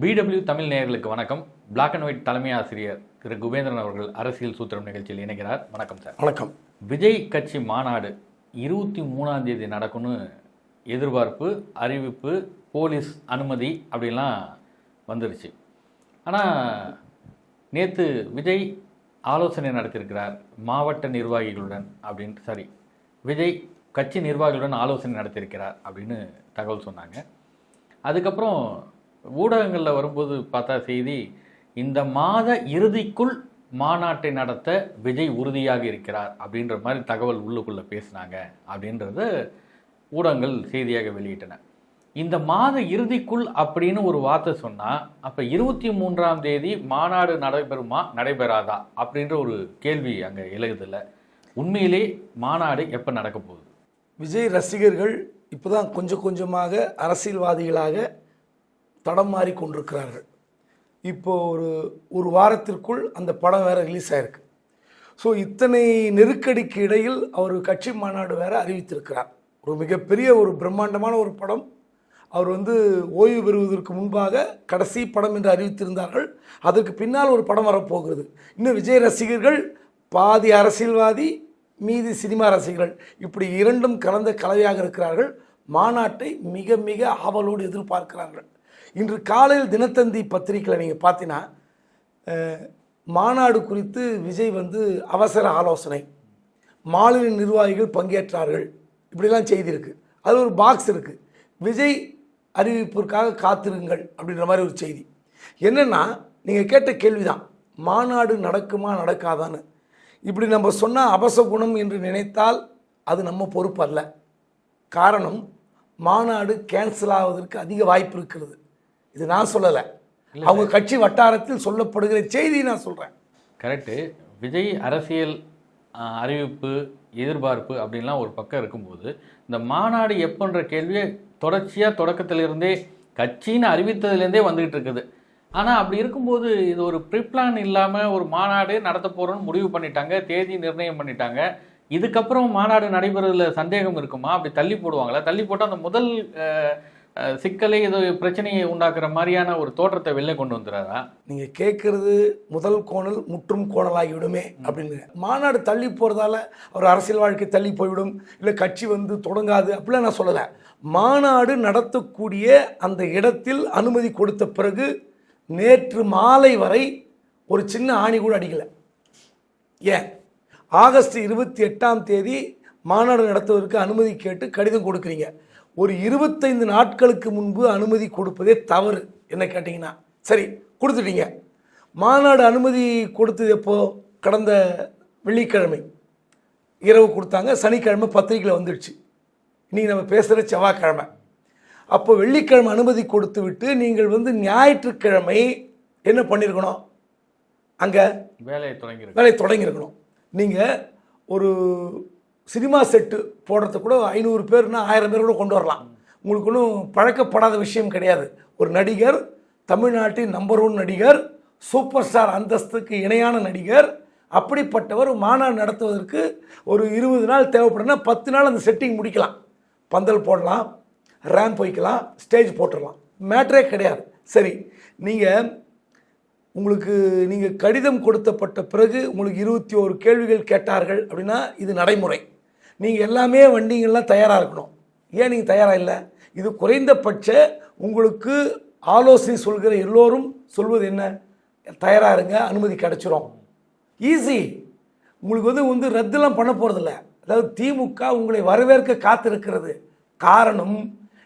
PW Tamil நேயர்களுக்கு வணக்கம். Black and white தலைமை ஆசிரியர் திரு குபேந்திரன் அவர்கள் அரசியல் சூத்திரம் நிகழ்ச்சியில் இணைகிறார். வணக்கம் சார். வணக்கம். விஜய் கட்சி மாநாடு இருபத்தி மூணாம் தேதி நடக்கும்னு எதிர்பார்ப்பு அறிவிப்பு போலீஸ் அனுமதி அப்படிலாம் வந்துருச்சு. ஆனால் நேற்று விஜய் ஆலோசனை நடத்தியிருக்கிறார் மாவட்ட நிர்வாகிகளுடன் அப்படின்னு. சாரி விஜய் கட்சி நிர்வாகிகளுடன் ஆலோசனை நடத்தியிருக்கிறார் அப்படின்னு தகவல் சொன்னாங்க. அதுக்கப்புறம் ஊடகங்களில் வரும்போது பார்த்தா செய்தி இந்த மாத இறுதிக்குள் மாநாட்டை நடத்த விஜய் உறுதியாக இருக்கிறார் அப்படின்ற மாதிரி தகவல் உள்ளுக்குள்ளே பேசினாங்க அப்படின்றத ஊடகங்கள் செய்தியாக வெளியிட்டன. இந்த மாத இறுதிக்குள் அப்படின்னு ஒரு வார்த்தை சொன்னால் அப்போ இருபத்தி மூன்றாம் தேதி மாநாடு நடைபெறுமா நடைபெறாதா அப்படின்ற ஒரு கேள்வி அங்கே எழுதுதில்ல உண்மையிலே மாநாடு எப்போ நடக்க போகுது? விஜய் ரசிகர்கள் இப்போதான் கொஞ்சம் கொஞ்சமாக அரசியல்வாதிகளாக தடம் மாறி கொண்டிருக்கிறார்கள் இப்போ ஒரு ஒரு வாரத்திற்குள் அந்த படம் வேற ரிலீஸ் ஆயிருக்கு. ஸோ இத்தனை நெருக்கடிக்கு இடையில் அவர் கட்சி மாநாடு வேற அறிவித்திருக்கிறார். ஒரு மிகப்பெரிய ஒரு பிரம்மாண்டமான ஒரு படம். அவர் வந்து ஓய்வு பெறுவதற்கு முன்பாக கடைசி படம் என்று அறிவித்திருந்தார்கள். அதற்கு பின்னால் ஒரு படம் வரப்போகிறது. இன்னும் விஜய் ரசிகர்கள் பாதி அரசியல்வாதி மீதி சினிமா ரசிகர்கள். இப்படி இரண்டும் கலந்த கலவையாக இருக்கிறார்கள். மாநாட்டை மிக மிக ஆவலோடு எதிர்பார்க்கிறார்கள். இன்று காலையில் தினத்தந்தி பத்திரிக்கையில் நீங்கள் பார்த்தீங்கன்னா மாநாடு குறித்து விஜய் வந்து அவசர ஆலோசனை. மாநில நிர்வாகிகள் பங்கேற்றார்கள். இப்படிலாம் செய்தி இருக்குது அது ஒரு பாக்ஸ் இருக்குது விஜய் அறிவிப்பிற்காக காத்திருங்கள் அப்படின்ற மாதிரி ஒரு செய்தி. என்னென்னா நீங்கள் கேட்ட கேள்விதான். மாநாடு நடக்குமா நடக்காதான்னு. இப்படி நம்ம சொன்னால் அபசகுணம் என்று நினைத்தால் அது நம்ம பொறுப்பு அல்ல காரணம் மாநாடு கேன்சல் ஆவதற்கு அதிக வாய்ப்பு இருக்கிறது. இது நான் சொல்லலை. அவங்க கட்சி வட்டாரத்தில் சொல்லப்படுகிற செய்தி நான் சொல்கிறேன் கரெக்டு விஜய் அரசியல் அறிவிப்பு எதிர்பார்ப்பு அப்படின்லாம் ஒரு பக்கம் இருக்கும்போது இந்த மாநாடு எப்போன்ற கேள்வியை தொடர்ச்சியாக தொடக்கத்திலிருந்தே கட்சின்னு அறிவித்ததுலேருந்தே வந்துகிட்டு இருக்குது. ஆனால் அப்படி இருக்கும்போது இது ஒரு ப்ரிப்ளான் இல்லாமல் ஒரு மாநாடு நடத்த போகிறோன்னு முடிவு பண்ணிட்டாங்க தேதி நிர்ணயம் பண்ணிட்டாங்க. இதுக்கப்புறம் மாநாடு நடைபெறதுல சந்தேகம் இருக்குமா? அப்படி தள்ளி போடுவாங்களா? தள்ளி போட்டால் அந்த முதல் சிக்கலை இது பிரச்சனையை உண்டாக்குற மாதிரியான ஒரு தோற்றத்தை வெளில கொண்டு வந்துடாதா நீங்கள் கேட்குறது முதல் கோணல் முற்றும் கோணலாகிவிடுமே அப்படின்னு. மாநாடு தள்ளி போகிறதால அவர் அரசியல் வாழ்க்கை தள்ளி போய்விடும் இல்லை கட்சி வந்து தொடங்காது அப்படிலாம் நான் சொல்லலை. மாநாடு நடத்தக்கூடிய அந்த இடத்தில் அனுமதி கொடுத்த பிறகு நேற்று மாலை வரை ஒரு சின்ன ஆணி கூட அடிக்கலை. ஏன்? ஆகஸ்ட் இருபத்தி எட்டாம் தேதி மாநாடு நடத்துவதற்கு அனுமதி கேட்டு கடிதம் கொடுக்குறீங்க. ஒரு இருபத்தைந்து நாட்களுக்கு முன்பு அனுமதி கொடுப்பதே தவறு. என்ன கேட்டிங்கன்னா சரி கொடுத்துட்டீங்க. மாநாடு அனுமதி கொடுத்தது எப்போ? கடந்த வெள்ளிக்கிழமை. இரவு கொடுத்தாங்க சனிக்கிழமை பத்திரிக்கையில் வந்துடுச்சு. இன்றைக்கி நம்ம பேசுகிற செவ்வாய்க்கிழமை. அப்போ வெள்ளிக்கிழமை அனுமதி கொடுத்து விட்டு நீங்கள் வந்து ஞாயிற்றுக்கிழமை என்ன பண்ணியிருக்கணும் அங்கே வேலையை தொடங்கியிருக்கு வேலையை தொடங்கியிருக்கணும் நீங்கள் ஒரு சினிமா செட்டு போடுறதுக்கு கூட ஐநூறு பேர்னா ஆயிரம் பேர் கூட கொண்டு வரலாம். உங்களுக்கு ஒன்றும் பழக்கப்படாத விஷயம் கிடையாது. ஒரு நடிகர் தமிழ்நாட்டின் நம்பர் ஒன் நடிகர் சூப்பர் ஸ்டார் அந்தஸ்துக்கு இணையான நடிகர் அப்படிப்பட்டவர் மாநாடு நடத்துவதற்கு ஒரு இருபது நாள் தேவைப்படுனா பத்து நாள் அந்த செட்டிங் முடிக்கலாம். பந்தல் போடலாம் ரேம்ப் வைக்கலாம் ஸ்டேஜ் போட்டுடலாம். மேட்ரே கிடையாது. சரி நீங்கள் உங்களுக்கு நீங்கள் கடிதம் கொடுத்தப்பட்ட பிறகு உங்களுக்கு இருபத்தி ஓரு கேள்விகள் கேட்டார்கள் அப்படின்னா இது நடைமுறை. நீங்கள் எல்லாமே வண்டிங்கள்லாம் தயாராக இருக்கணும். ஏன் நீங்கள் தயாராக இல்லை? இது குறைந்தபட்ச உங்களுக்கு ஆலோசனை சொல்கிற எல்லோரும் சொல்வது என்ன? தயாராக இருங்க அனுமதி கிடைச்சிரும். ஈஸி உங்களுக்கு வந்து வந்து ரத்துலாம் பண்ண போகிறதில்ல அதாவது திமுக உங்களை வரவேற்க காத்திருக்கிறது. காரணம்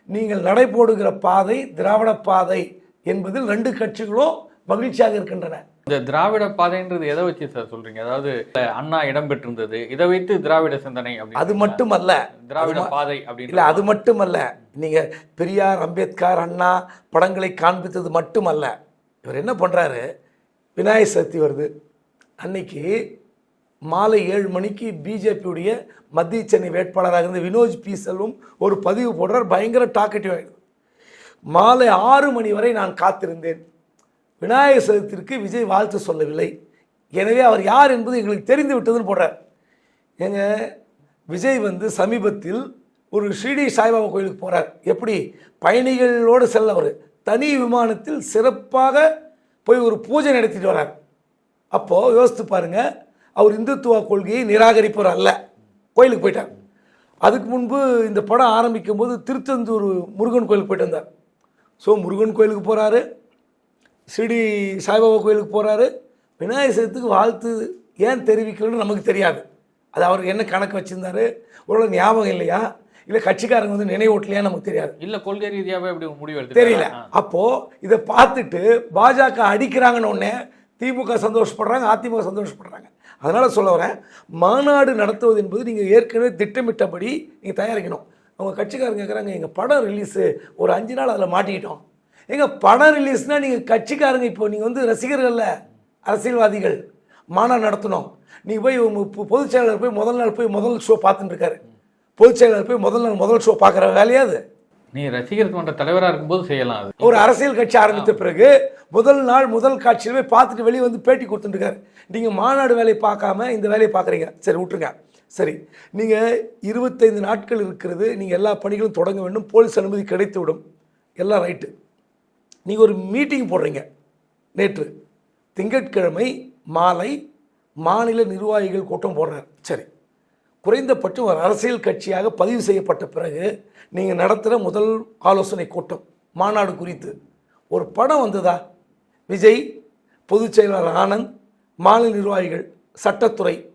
நீங்கள் நடை போடுகிற பாதை திராவிட பாதை என்பதில் ரெண்டு கட்சிகளும் மகிழ்ச்சியாக இருக்கின்றன. இந்த திராவிட பாதைன்றது எதை வச்சு சார் சொல்றீங்க? அதாவது அண்ணா இடம் பெற்றிருந்தது. இதை வைத்து திராவிட சிந்தனை அது மட்டுமல்ல. திராவிட பாதை அப்படின்னு இல்லை அது மட்டுமல்ல. நீங்கள் பெரியார் அம்பேத்கர் அண்ணா படங்களை காண்பித்தது மட்டுமல்ல. இவர் என்ன பண்ணுறாரு விநாயகர் சதுர்த்தி வருது. அன்னைக்கு மாலை ஏழு மணிக்கு பிஜேபியுடைய மத்திய சென்னை வேட்பாளராக இருந்த வினோஜ் பி. செல்வம் ஒரு பதிவு போடுறார். பயங்கர டாக்கெட்டிவ் ஆகிடுது மாலை ஆறு மணி வரை நான் காத்திருந்தேன். விநாயகர் சதுர்த்திற்கு விஜய் வாழ்த்து சொல்லவில்லை. எனவே அவர் யார் என்பது எங்களுக்கு தெரிந்து விட்டதுன்னு போடுறார். ஏங்க விஜய் வந்து சமீபத்தில் ஒரு ஷிரடி சாய்பாபா கோயிலுக்கு போகிறார் எப்படி? பயணிகளோடு செல்ல அவர். தனி விமானத்தில் சிறப்பாக போய் ஒரு பூஜை நடத்திட்டு வரார். அப்போது யோசித்து பாருங்கள் அவர் இந்துத்துவ கொள்கையை நிராகரிப்பவர் அல்ல. கோயிலுக்கு போயிட்டார். அதுக்கு முன்பு இந்த படம் ஆரம்பிக்கும் போது திருச்செந்தூர் முருகன் கோயிலுக்கு போயிட்டு வந்தார். ஸோ முருகன் கோயிலுக்கு போகிறாரு ஸ்ரீடி சாய்பாபா கோயிலுக்கு போகிறாரு விநாயகர் சதுர்த்திக்கு வாழ்த்து ஏன் தெரிவிக்கலன்னு நமக்கு தெரியாது. அது அவர் என்ன கணக்கு வச்சுருந்தாரு? ஒரு ஞாபகம் இல்லையா? இல்லை கட்சிக்காரங்க வந்து நினைவூட்டலையா நமக்கு தெரியாது. இல்ல கொள்கை ரீதியாவே அப்படி முடிவு தெரியல. அப்போ இதை பார்த்துட்டு பாஜக அடிக்கிறாங்கன்னு உடனே திமுக சந்தோஷப்படுறாங்க அதிமுக சந்தோஷப்படுறாங்க. அதனால சொல்ல வரேன் மாநாடு நடத்துவது என்பது நீங்கள் ஏற்கனவே திட்டமிட்டபடி நீங்கள் தயாரிக்கணும். அவங்க கட்சிக்காரங்க கேட்குறாங்க எங்கள் படம் ரிலீஸு ஒரு அஞ்சு நாள் அதில் மாட்டிக்கிட்டோம். எங்க படம் ரிலீஸ்னால் நீங்கள் கட்சிக்காரங்க இப்போ நீங்கள் வந்து ரசிகர்கள்ல அரசியல்வாதிகள் மாநாடு நடத்தணும். நீங்கள் போய் பொதுச் செயலாளர் போய் முதல் நாள் போய் முதல் ஷோ பார்த்துட்டு இருக்காரு பொதுச் செயலாளர் போய் முதல் நாள் முதல் ஷோ பார்க்குற வேலையாது நீ ரசிகர் மன்ற தலைவரா இருக்கும்போது செய்யலாம் அது. ஒரு அரசியல் கட்சி ஆரம்பித்த பிறகு முதல் நாள் முதல் காட்சியில் போய் பார்த்துட்டு வெளியே வந்து பேட்டி கொடுத்துட்டுருக்காரு. நீங்கள் மாநாடு வேலையை பார்க்காம இந்த வேலையை பார்க்குறீங்க. சரி விட்டுருங்க. சரி நீங்கள் இருபத்தைந்து நாட்கள் இருக்கிறது நீங்கள் எல்லா பணிகளும் தொடங்க வேண்டும். போலீஸ் அனுமதி கிடைத்து விடும் எல்லாம் ரைட்டு நீங்கள் ஒரு மீட்டிங் போடுறீங்க. நேற்று. திங்கட்கிழமை மாலை மாநில நிர்வாகிகள் கூட்டம் போடுறார். சரி. குறைந்தபட்சம் ஒரு அரசியல் கட்சியாக பதிவு செய்யப்பட்ட பிறகு நீங்கள் நடத்துகிற முதல் ஆலோசனை கூட்டம் மாநாடு குறித்து. ஒரு படம் வந்ததா? விஜய் பொதுச் செயலாளர் ஆனந்த் மாநில நிர்வாகிகள் சட்டத்துறை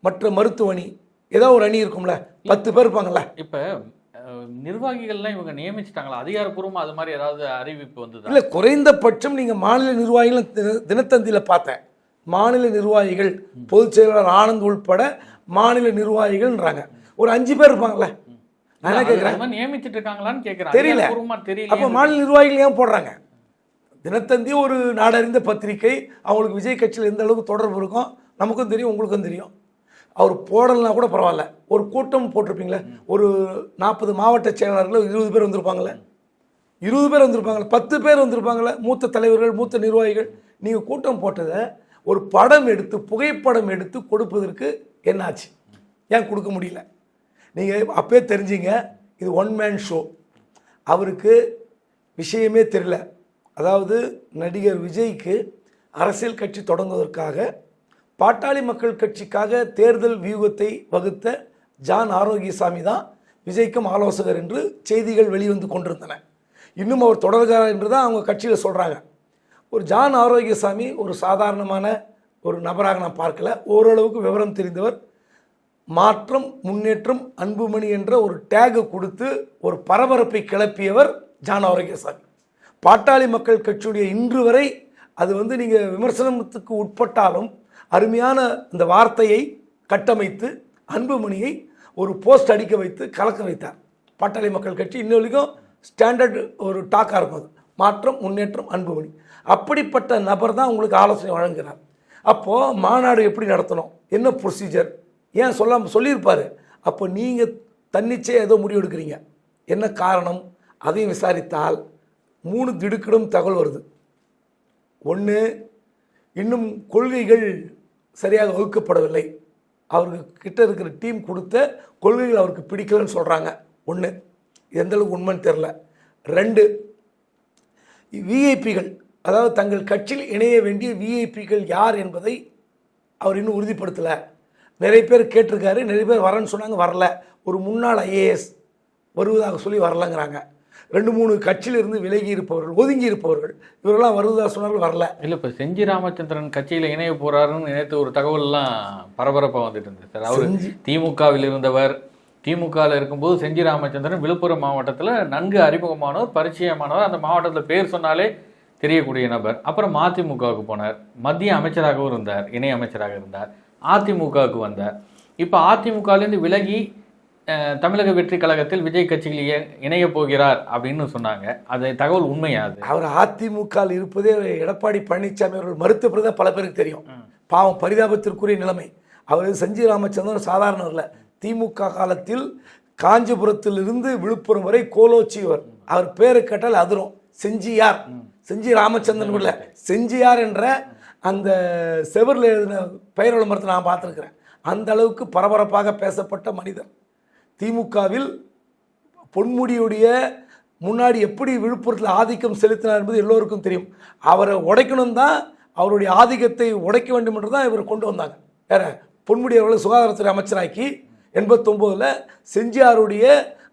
மற்ற மருத்துவ அணி ஏதோ ஒரு அணி இருக்கும்ல? பத்து பேர் இருப்பாங்கல்ல? இப்போ நிர்வாகிகள்லாம் இவங்க நியமிச்சிட்டாங்களா? அதிகாரப்பூர்வமா அது மாதிரி ஏதாவது அறிவிப்பு வந்ததா? இல்லை குறைந்தபட்சம் நீங்கள் மாநில நிர்வாகிகள் தின- தினத்தந்தியில் பார்த்தேன். மாநில நிர்வாகிகள் பொதுச் செயலாளர் ஆனந்த் உள்பட மாநில நிர்வாகிகள்ன்றாங்க. ஒரு அஞ்சு பேர் இருப்பாங்கல்ல? நான் என்ன கேட்குறேன் நியமிச்சிட்டு இருக்காங்களான்னு கேக்குறேன். தெரியல. தெரியல அப்போ மாநில நிர்வாகிகள் ஏன் போடுறாங்க? தினத்தந்தி ஒரு நாடறிந்த பத்திரிகை. அவங்களுக்கு விஜய் கட்சியில் எந்த அளவுக்கு தொடர்பு இருக்கும் நமக்கும் தெரியும் உங்களுக்கும் தெரியும். அவர் போடலைன்னா கூட பரவாயில்ல. ஒரு கூட்டம் போட்டிருப்பீங்களே ஒரு நாற்பது மாவட்ட செயலாளர்கள் இருபது பேர் வந்திருப்பாங்களே. இருபது பேர் வந்திருப்பாங்களே பத்து பேர் வந்திருப்பாங்களே மூத்த தலைவர்கள் மூத்த நிர்வாகிகள். நீங்கள் கூட்டம் போட்டதை ஒரு படம் எடுத்து புகைப்படம் எடுத்து கொடுப்பதற்கு என்னாச்சு ஏன் கொடுக்க முடியல? நீங்கள் அப்போயே தெரிஞ்சீங்க இது ஒன் மேன் ஷோ அவருக்கு விஷயமே தெரியல. அதாவது நடிகர் விஜய்க்கு அரசியல் கட்சி தொடங்குவதற்காக பாட்டாளி மக்கள் கட்சிக்காக தேர்தல் வியூகத்தை வகுத்த ஜான் ஆரோக்கியசாமி தான் விஜய்க்கும் ஆலோசகர் என்று செய்திகள் வெளிவந்து கொண்டிருந்தன. இன்னும் அவர் தொடர்கிறார் என்று தான் அவங்க கட்சியில் சொல்கிறாங்க ஒரு ஜான் ஆரோக்கியசாமி ஒரு சாதாரணமான ஒரு நபராக நான் பார்க்கல. ஓரளவுக்கு விவரம் தெரிந்தவர். மாற்றம் முன்னேற்றம் அன்புமணி என்ற ஒரு டேகை கொடுத்து ஒரு பரபரப்பை கிளப்பியவர் ஜான் ஆரோக்கியசாமி. பாட்டாளி மக்கள் கட்சியுடைய இன்று வரை அது வந்து நீங்கள் விமர்சனத்துக்கு உட்பட்டாலும் அருமையான இந்த வார்த்தையை கட்டமைத்து அன்புமணியை ஒரு போஸ்ட் அடிக்க வைத்து கலக்க வைத்தார். பாட்டாளி மக்கள் கட்சி இன்ன வரைக்கும் ஸ்டாண்டர்ட் ஒரு டாக்காக இருக்கும். அது மாற்றம் முன்னேற்றம் அன்புமணி அப்படிப்பட்ட நபர் தான் உங்களுக்கு ஆலோசனை வழங்குகிறார் அப்போது மாநாடு எப்படி நடத்தணும்? என்ன ப்ரொசீஜர் ஏன் சொல்ல சொல்லியிருப்பார்? அப்போ நீங்கள் தன்னிச்சே ஏதோ முடிவு எடுக்கிறீங்க. என்ன காரணம்? அதையும் விசாரித்தால் மூணு திடுக்கிடும் தகவல் வருது. ஒன்று இன்னும் கொள்கைகள் சரியாக வகுக்கப்படவில்லை அவருக்கு கிட்ட இருக்கிற டீம் கொடுத்த கொள்கைகள் அவருக்கு பிடிக்கலன்னு சொல்கிறாங்க ஒன்று எந்தளவுக்கு உண்மைன்னு தெரில ரெண்டு விஐபிகள் அதாவது தங்கள் கட்சியில் இணைய வேண்டிய விஐபிகள் யார் என்பதை அவர் இன்னும் உறுதிப்படுத்தலை. நிறைய பேர் கேட்டிருக்காரு நிறைய பேர் வரேன்னு சொன்னாங்க வரல. ஒரு முன்னாள் ஐஏஎஸ் வருவதாக சொல்லி வரலங்கிறாங்க. ரெண்டு மூணு கட்சியிலிருந்து விலகி இருப்பவர்கள் ஒதுங்கி இருப்பவர்கள் இவரெல்லாம் வருவதாக சொன்னார்கள் வரல. இல்ல இப்ப செஞ்சி ராமச்சந்திரன் கட்சியில இணைய போறாருன்னு நேற்று ஒரு தகவல் எல்லாம் பரபரப்பா வந்துட்டு இருந்தது. சார் அவர் திமுகவில் இருந்தவர். திமுகவில் இருக்கும்போது செஞ்சி ராமச்சந்திரன் விழுப்புரம் மாவட்டத்தில் நன்கு அறிமுகமானவர் பரிச்சயமானவர். அந்த மாவட்டத்தில் பேர் சொன்னாலே தெரியக்கூடிய நபர். அப்புறம் மதிமுகவுக்கு போனார். மத்திய அமைச்சராகவும் இருந்தார் இணை அமைச்சராக இருந்தார். அதிமுகவுக்கு வந்தார். இப்போ அதிமுகலேருந்து விலகி தமிழக வெற்றி கழகத்தில் விஜய் கட்சியில் இணையப் போகிறார் அப்படின்னு சொன்னாங்க. அது தகவல் உண்மையா அது? அவர் அதிமுக ல் இருப்பதே எடப்பாடி பழனிசாமி அவர்கள் மறுத்த பிறகு பல பேருக்கு தெரியும். பாவம் பரிதாபத்திற்குரிய நிலைமை. அவர் செஞ்சி ராமச்சந்திரன் சாதாரண இல்லை திமுக காலத்தில் காஞ்சிபுரத்திலிருந்து விழுப்புரம் வரை கோலோச்சியவர் அவர் பேரை கேட்டால் அதிரும். செஞ்சியார். செஞ்சி ராமச்சந்திரன் இல்ல, செஞ்சியார் என்ற அந்த செவரில் எழுதின பெயர் விளம்பரத்தை நான் பார்த்துருக்கிறேன். அந்த அளவுக்கு பரபரப்பாக பேசப்பட்ட மனிதர். திமுகவில் பொன்முடியுடைய முன்னாடி எப்படி விழுப்புரத்தில் ஆதிக்கம் செலுத்தினார் என்பது எல்லோருக்கும் தெரியும். அவரை உடைக்கணும் தான் அவருடைய ஆதிக்கத்தை உடைக்க வேண்டும் என்று தான் இவர் கொண்டு வந்தாங்க. வேற பொன்முடி அவர்களை சுகாதாரத்துறை அமைச்சராக்கி எண்பத்தொம்போதில் செஞ்சியாருடைய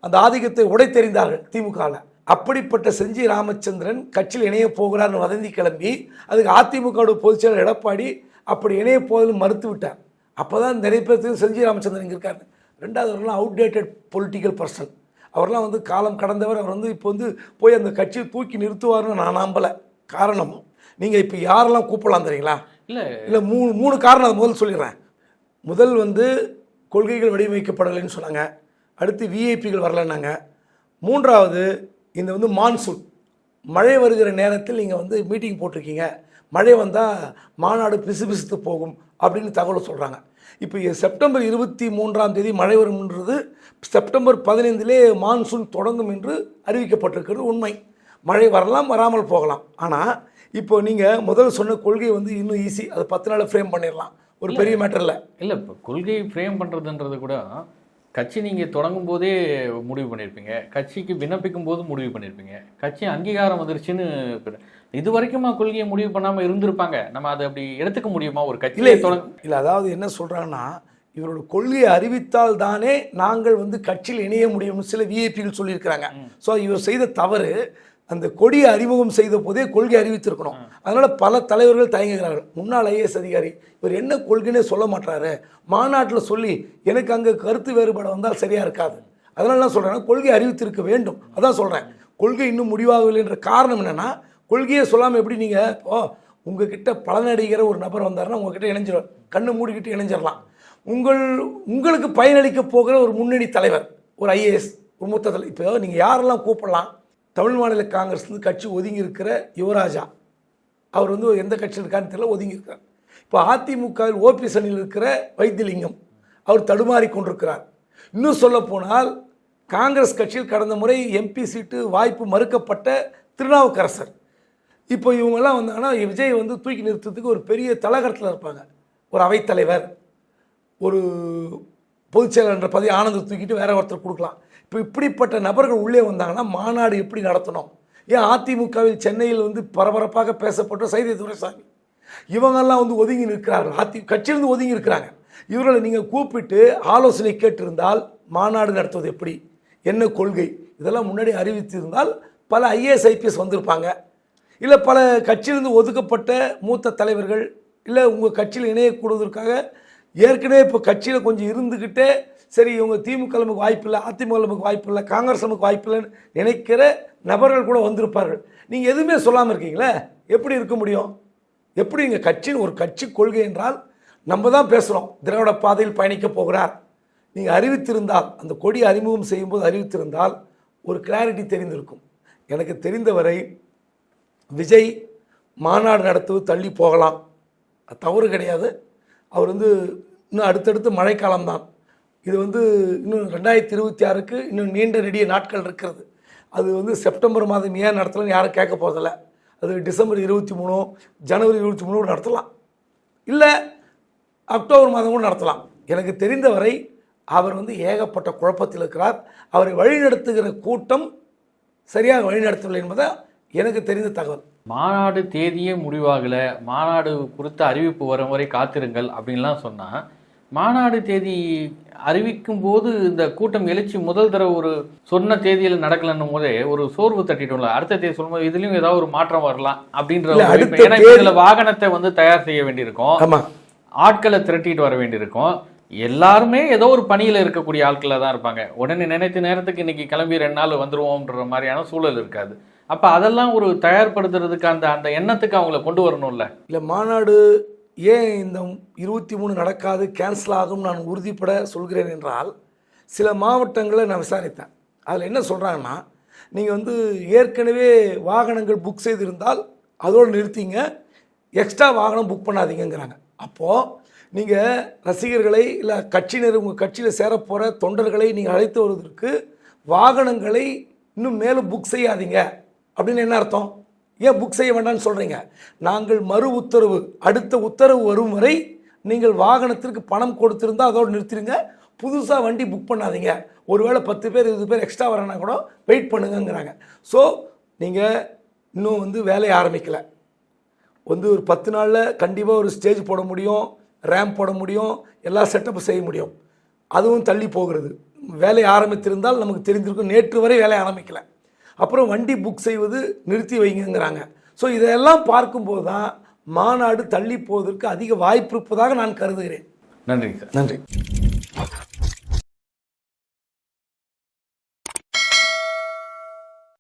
அந்த ஆதிக்கத்தை உடைத்தெறிந்தார்கள் திமுகவில் அப்படிப்பட்ட செஞ்சி ராமச்சந்திரன் கட்சியில் இணைய போகிறார்னு வதந்தி கிளம்பி அதுக்கு அதிமுகவோட பொதுச்செயலர் எடப்பாடி அப்படி இணைய போவதில் மறுத்து விட்டார். அப்போ தான் நிறைய பேருக்கு செஞ்சி ராமச்சந்திரன் இங்கே இருக்காரு ரெண்டாவது அவர்லாம் அவுடேட்டட் பொலிட்டிக்கல் பர்சன் அவர்லாம் வந்து காலம் கடந்தவர் அவர் வந்து இப்போ வந்து போய் அந்த கட்சியை தூக்கி நிறுத்துவார்னு நான் நம்பலை. காரணம்? நீங்கள் இப்போ யாரெல்லாம் கூப்பிடலாம் தெரியுங்களா? இல்லை. இல்லை மூணு மூணு காரணம் அதை முதல்ல சொல்லிடுறேன். முதல் வந்து கொள்கைகள் வடிவமைக்கப்படலைன்னு சொன்னாங்க. அடுத்து விஐபிகள் வரலன்னாங்க. மூன்றாவது இந்த வந்து மான்சூன் மழை வருகிற நேரத்தில் நீங்கள் வந்து மீட்டிங் போட்டிருக்கீங்க. மழை வந்தால் மாநாடு பிசுபிசுத்து போகும் அப்படின்னு தகவல் சொல்கிறாங்க இப்போ செப்டம்பர் இருபத்தி மூன்றாம் தேதி மழை வரும்ன்றது செப்டம்பர் பதினைந்திலே மான்சூன் தொடங்கும் என்று அறிவிக்கப்பட்டிருக்கிறது உண்மை. மழை வரலாம் வராமல் போகலாம். ஆனால் இப்போ நீங்கள் முதல்ல சொன்ன கொள்கை வந்து இன்னும் ஈஸி அது பத்து நாள் ஃப்ரேம் பண்ணிடலாம். ஒரு பெரிய மேட்டர் இல்லை இல்லை இப்போ கொள்கை ஃப்ரேம் பண்ணுறதுன்றது கூட கட்சி நீங்கள் தொடங்கும் போதே முடிவு பண்ணியிருப்பீங்க கட்சிக்கு விண்ணப்பிக்கும் போது முடிவு பண்ணியிருப்பீங்க கட்சி அங்கீகாரம் வந்துருச்சுன்னு இது வரைக்குமா கொள்கையை முடிவு பண்ணாமல் இருந்திருப்பாங்க. நம்ம அதை அப்படி எடுத்துக்க முடியுமா? ஒரு இல்லை கட்சியை தொடங்க இல்லை அதாவது என்ன சொல்கிறாங்கன்னா இவரோட கொள்கையை அறிவித்தால் தானே நாங்கள் வந்து கட்சியில் இணைய முடியும்னு சில விஐபிகள் சொல்லியிருக்கிறாங்க. ஸோ இவர் செய்த தவறு அந்த கொடியை அறிமுகம் செய்த போதே கொள்கை அறிவித்திருக்கணும். அதனால பல தலைவர்கள் தயங்குகிறார்கள். முன்னாள் ஐஏஎஸ் அதிகாரி இவர் என்ன கொள்கைன்னே சொல்ல மாட்டாரு. மாநாட்டில் சொல்லி எனக்கு அங்கே கருத்து வேறுபாடு வந்தால் சரியா இருக்காது. அதனால நான் சொல்கிறேன் கொள்கை அறிவித்திருக்க வேண்டும். அதான் சொல்கிறேன் கொள்கை இன்னும் முடிவாகவில்லை என்ற காரணம் என்னன்னா கொள்கையை சொல்லாமல் எப்படி நீங்கள் இப்போ உங்ககிட்ட பலனடைகிற ஒரு நபர் வந்தாருன்னா உங்ககிட்ட இணைஞ்சிடும் கண்ணு மூடிக்கிட்டு இணைஞ்சிடலாம் உங்கள் உங்களுக்கு பயனளிக்க போகிற ஒரு முன்னணி தலைவர் ஒரு ஐஏஎஸ் ஒரு மூத்த இப்போ நீங்கள் யாரெல்லாம் கூப்பிடலாம்? தமிழ் மாநில காங்கிரஸ்லேருந்து கட்சி ஒதுங்கி இருக்கிற யுவராஜா. அவர் வந்து எந்த கட்சியில் இருக்கான்னு தெரியல ஒதுங்கி இருக்கார் இப்போ அதிமுகவில் ஓபிஎஸ் அணியில் இருக்கிற வைத்தியலிங்கம் அவர் தடுமாறி கொண்டிருக்கிறார் இன்னும் சொல்லப்போனால் காங்கிரஸ் கட்சியில் கடந்த முறை எம்பி சீட்டு வாய்ப்பு மறுக்கப்பட்ட திருநாவுக்கரசர். இப்போ இவங்கெல்லாம் வந்தாங்கன்னா விஜய் வந்து தூக்கி நிறுத்துறதுக்கு ஒரு பெரிய தலகரத்தில் இருப்பாங்க. ஒரு அவைத்தலைவர் ஒரு பொதுச்செயலாளர் என்ற பதவி ஆனந்த தூக்கிட்டு வேற ஒருத்தர் கொடுக்கலாம். இப்போ இப்படிப்பட்ட நபர்கள் உள்ளே வந்தாங்கன்னா மாநாடு எப்படி நடத்தணும்? ஏன் அதிமுகவில் சென்னையில் வந்து பரபரப்பாக பேசப்பட்ட சைதை துரைசாமி? இவங்கெல்லாம் வந்து ஒதுங்கி நிற்கிறார்கள். அதி கட்சியிலிருந்து ஒதுங்கி இருக்கிறாங்க. இவர்களை நீங்கள் கூப்பிட்டு ஆலோசனை கேட்டிருந்தால் மாநாடு நடத்துவது எப்படி? என்ன கொள்கை? இதெல்லாம் முன்னாடி அறிவித்திருந்தால் பல ஐஏஎஸ் ஐபிஎஸ் வந்திருப்பாங்க. இல்லை பல கட்சியிலிருந்து ஒதுக்கப்பட்ட மூத்த தலைவர்கள் இல்லை உங்கள் கட்சியில் இணையக்கூடுவதற்காக ஏற்கனவே இப்போ கட்சியில் கொஞ்சம் இருந்துக்கிட்டே சரி இவங்க திமுக நமக்கு வாய்ப்பு இல்லை அதிமுக நமக்கு வாய்ப்பு இல்லை காங்கிரஸ் நமக்கு வாய்ப்பு இல்லைன்னு நினைக்கிற நபர்கள் கூட வந்திருப்பார்கள். நீங்கள் எதுவுமே சொல்லாமல் இருக்கீங்களே? எப்படி இருக்க முடியும்? எப்படி இங்கே கட்சின்னு ஒரு கட்சி கொள்கை என்றால் நம்ம தான் பேசுகிறோம் திராவிட பாதையில் பயணிக்க போகிறார். நீங்கள் அறிவித்திருந்தால் அந்த கொடி அறிமுகம் செய்யும்போது அறிவித்திருந்தால் ஒரு கிளாரிட்டி தெரிந்திருக்கும். எனக்கு தெரிந்தவரை விஜய் மாநாடு நடத்துவது தள்ளி போகலாம். தவறு கிடையாது. அவர் வந்து இன்னும் அடுத்தடுத்து மழைக்காலம்தான். இது வந்து இன்னும் ரெண்டாயிரத்தி இருபத்தி ஆறுக்கு இன்னும் நீண்ட நெடிய நாட்கள் இருக்கிறது. அது வந்து செப்டம்பர் மாதம் ஏன் நடத்தலன்னு யாரும் கேட்க போகிறதில்ல அது டிசம்பர் இருபத்தி மூணோ ஜனவரி இருபத்தி மூணோ நடத்தலாம். இல்லை அக்டோபர் மாதம் கூட நடத்தலாம். எனக்கு தெரிந்தவரை அவர் வந்து ஏகப்பட்ட குழப்பத்தில் இருக்கிறார். அவரை வழிநடத்துகிற கூட்டம் சரியாக வழிநடத்தவில்லை என்பதை எனக்கு தெரிந்த தகவல். மாநாடு தேதியே முடிவாகலை. மாநாடு குறித்த அறிவிப்பு வரும் வரை காத்திருங்கள் அப்படின்லாம் சொன்னால் மாநாடு தேதி அறிவிக்கும் போது இந்த கூட்டம் எழுச்சி முதல் தடவை ஒரு சொன்ன தேதியில் நடக்கலன்னும் போதே ஒரு சோர்வு தட்டிட்டோம்ல. அடுத்த தேதி சொல்லும்போது இதுலயும் ஏதாவது ஒரு மாற்றம் வரலாம் அப்படின்ற ஏன்னா இதுல வாகனத்தை வந்து தயார் செய்ய வேண்டியிருக்கும். ஆட்களை திரட்டிட்டு வர வேண்டியிருக்கும். எல்லாருமே ஏதோ ஒரு பணியில இருக்கக்கூடிய ஆட்களாக தான் இருப்பாங்க. உடனே நினைத்த நேரத்துக்கு இன்னைக்கு கிளம்பி ரெண்டு நாள் வந்துருவோம்ன்ற மாதிரியான சூழல் இருக்காது. அப்ப அதெல்லாம் ஒரு தயார்படுத்துறதுக்கு அந்த அந்த எண்ணத்துக்கு அவங்கள கொண்டு வரணும்ல. இல்லை மாநாடு ஏன் இந்த இருபத்தி மூணு நடக்காது கேன்சல் ஆகும் நான் உறுதிப்பட சொல்கிறேன் என்றால் சில மாவட்டங்களை நான் விசாரித்தேன். அதில் என்ன சொல்கிறாங்கன்னா நீங்கள் வந்து ஏற்கனவே வாகனங்கள் புக் செய்திருந்தால் அதோடு நிறுத்திங்க எக்ஸ்ட்ரா வாகனம் புக் பண்ணாதீங்கிறாங்க அப்போது நீங்கள் ரசிகர்களை இல்லை கட்சியினர் உங்கள் கட்சியில் சேரப்போகிற தொண்டர்களை நீங்கள் அழைத்து வருவதற்கு வாகனங்களை இன்னும் மேலும் புக் செய்யாதீங்க. அப்படின்னு என்ன அர்த்தம்? ஏன் புக் செய்ய வேண்டாம்னு சொல்கிறீங்க நாங்கள் மறு உத்தரவு அடுத்த உத்தரவு வரும் வரை நீங்கள் வாகனத்திற்கு பணம் கொடுத்துருந்தால் அதோடு நிறுத்திடுங்க. புதுசாக வண்டி புக் பண்ணாதீங்க. ஒருவேளை பத்து பேர் இருபது பேர் எக்ஸ்ட்ரா வரனா கூட வெயிட் பண்ணுங்கங்கிறாங்க. ஸோ நீங்கள் இன்னும் வந்து வேலையை ஆரம்பிக்கலை. வந்து ஒரு பத்து நாளில் கண்டிப்பாக ஒரு ஸ்டேஜ் போட முடியும் ரேம்ப் போட முடியும் எல்லா செட்டப்பும் செய்ய முடியும். அதுவும் தள்ளி போகிறது. வேலை ஆரம்பித்திருந்தால் நமக்கு தெரிஞ்சிருக்கும் நேற்று வரை வேலை ஆரம்பிக்கல. அப்புறம் வண்டி புக் செய்வது நிறுத்தி வைங்கங்கிறாங்க. ஸோ இதையெல்லாம் பார்க்கும்போது தான் மாநாடு தள்ளி போவதற்கு அதிக வாய்ப்பு இருப்பதாக நான் கருதுகிறேன். சார். நன்றி.